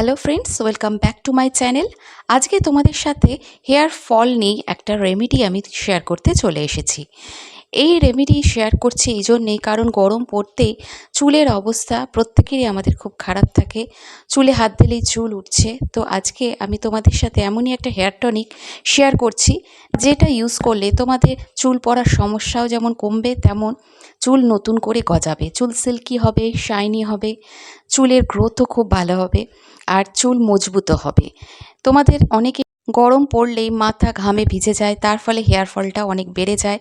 Hello friends, welcome back to my channel. আজকে তোমাদের সাথে হেয়ার ফল নিয়ে একটা রেমেডি আমি শেয়ার করতে চলে এসেছি। এই রেমেডি শেয়ার করছি এই জন্যেই কারণ গরম পড়তেই চুলের অবস্থা প্রত্যেকেরই আমাদের খুব খারাপ থাকে। চুলে হাত দিলেই চুল উঠছে। তো আজকে আমি তোমাদের সাথে এমনই একটা হেয়ার টনিক শেয়ার করছি, যেটা ইউজ করলে তোমাদের চুল পড়ার সমস্যাও যেমন কমবে, তেমন চুল নতুন করে গজাবে। চুল সিল্কি হবে শাইনি হবে, চুলের গ্রোথও খুব ভালো হবে, আর চুল মজবুত হবে। তোমাদের অনেকে গরম পড়লেই মাথা ঘামে ভিজে যায়, তার ফলে হেয়ার ফলটা অনেক বেড়ে যায়।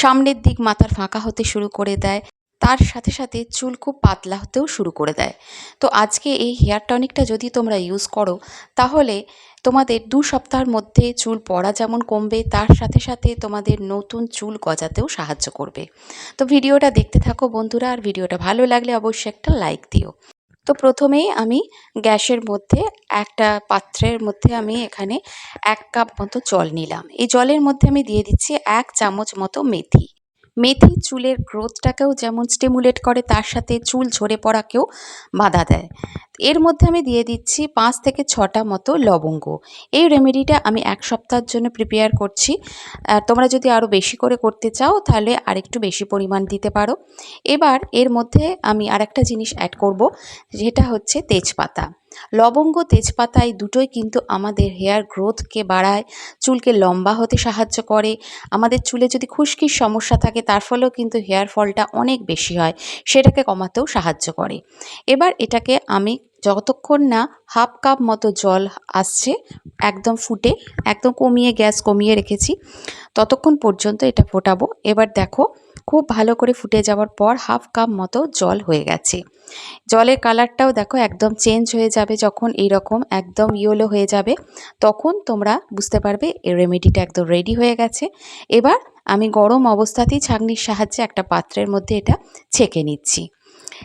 সামনের দিক মাথার ফাঁকা হতে শুরু করে দেয়, তার সাথে সাথে চুল খুব পাতলা হতেও শুরু করে দেয়। তো আজকে এই হেয়ার টনিকটা যদি তোমরা ইউজ করো, তাহলে তোমাদের দু সপ্তাহের মধ্যে চুল পড়া যেমন কমবে, তার সাথে সাথে তোমাদের নতুন চুল গজাতেও সাহায্য করবে। তো ভিডিওটা দেখতে থাকো বন্ধুরা, আর ভিডিওটা ভালো লাগলে অবশ্যই একটা লাইক দিও। তো প্রথমেই আমি গ্যাসের মধ্যে একটা পাত্রের মধ্যে আমি এখানে এক কাপ মতো জল নিলাম। এই জলের মধ্যে আমি দিয়ে দিচ্ছি এক চামচ মতো মেথি। মেথি চুলের গ্রোথটাকেও যেমন স্টিমুলেট করে, তার সাথে চুল ঝরে পড়াকেও বাধা দেয়। এর মধ্যে আমি দিয়ে দিচ্ছি পাঁচ থেকে ছটা মতো লবঙ্গ। এই রেমেডিটা আমি এক সপ্তাহের জন্য প্রিপেয়ার করছি। তোমরা যদি আরও বেশি করে করতে চাও, তাহলে আরেকটু বেশি পরিমাণ দিতে পারো। এবার এর মধ্যে আমি আরেকটা জিনিস অ্যাড করব, যেটা হচ্ছে তেজপাতা। লবঙ্গ, তেজপাতা এই দুটোই কিন্তু আমাদের হেয়ার গ্রোথকে বাড়ায়, চুলকে লম্বা হতে সাহায্য করে। আমাদের চুলে যদি খুশকির সমস্যা থাকে, তার ফলেও কিন্তু হেয়ার ফলটা অনেক বেশি হয়, সেটাকে কমাতেও সাহায্য করে। এবার এটাকে আমি যতক্ষণ না হাফ কাপ মতো জল আসছে, একদম ফুটে, একদম কমিয়ে গ্যাস কমিয়ে রেখেছি, ততক্ষণ পর্যন্ত এটা ফোটাবো। এবার দেখো, খুব ভালো করে ফুটে যাওয়ার পর হাফ কাপ মতো জল হয়ে গেছে। জলের কালারটাও দেখো একদম চেঞ্জ হয়ে যাবে যখন এইরকম একদম ইয়েলো হয়ে যাবে, তখন তোমরা বুঝতে পারবে এই রেমেডিটা একদম রেডি হয়ে গেছে। এবার আমি গরম অবস্থাতেই ছাঁকনির সাহায্যে একটা পাত্রের মধ্যে এটা ছেঁকে নিচ্ছি।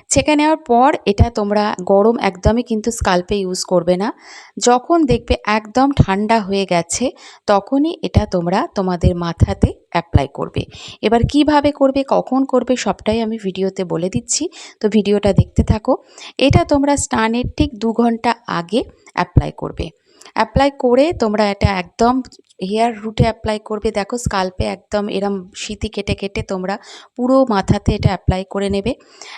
ছেঁকে নেওয়ার পর এটা তোমরা গরম একদমই কিন্তু স্কাল্পে ইউজ করবে না। যখন দেখবে একদম ঠান্ডা হয়ে গেছে, তখনই এটা তোমরা তোমাদের মাথাতে অ্যাপ্লাই করবে। এবার কীভাবে করবে, কখন করবে, সবটাই আমি ভিডিওতে বলে দিচ্ছি। তো ভিডিওটা দেখতে থাকো। এটা তোমরা স্নানের ঠিক দু ঘণ্টা আগে অ্যাপ্লাই করবে। অ্যাপ্লাই করে তোমরা এটা একদম হেয়ার রুটে অ্যাপ্লাই করবে। দেখো স্কাল্পে একদম এরম সিঁথি কেটে কেটে তোমরা পুরো মাথাতে এটা অ্যাপ্লাই করে নেবে।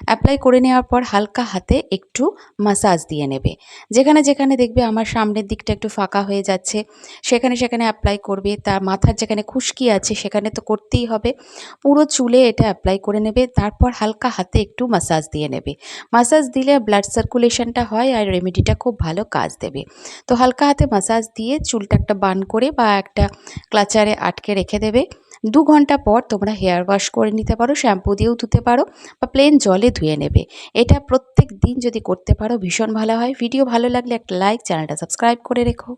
অ্যাপ্লাই করে নেওয়ার পর হালকা হাতে একটু মাসাজ দিয়ে নেবে। যেখানে যেখানে দেখবে আমার সামনের দিকটা একটু ফাঁকা হয়ে যাচ্ছে, সেখানে সেখানে অ্যাপ্লাই করবে। তার মাথার যেখানে খুশকি আছে সেখানে তো করতেই হবে। পুরো চুলে এটা অ্যাপ্লাই করে নেবে, তারপর হালকা হাতে একটু মাসাজ দিয়ে নেবে। মাসাজ দিলে ব্লাড সার্কুলেশনটা হয় আর রেমেডিটা খুব ভালো কাজ দেবে। তো হালকা হাতে মাসাজ দিয়ে চুলটা একটা বান করে বা একটা ক্লাচারে আটকে রেখে দেবে। দু ঘণ্টা পর তোমরা হেয়ার ওয়াশ করে নিতে পারো শ্যাম্পু দিয়েও ধুতে পারো বা প্লেন জলে ধুয়ে নেবে। এটা প্রত্যেক দিন যদি করতে পারো ভীষণ ভালো হয়। ভিডিও ভালো লাগলে একটা লাইক চ্যানেলটা সাবস্ক্রাইব করে রেখো।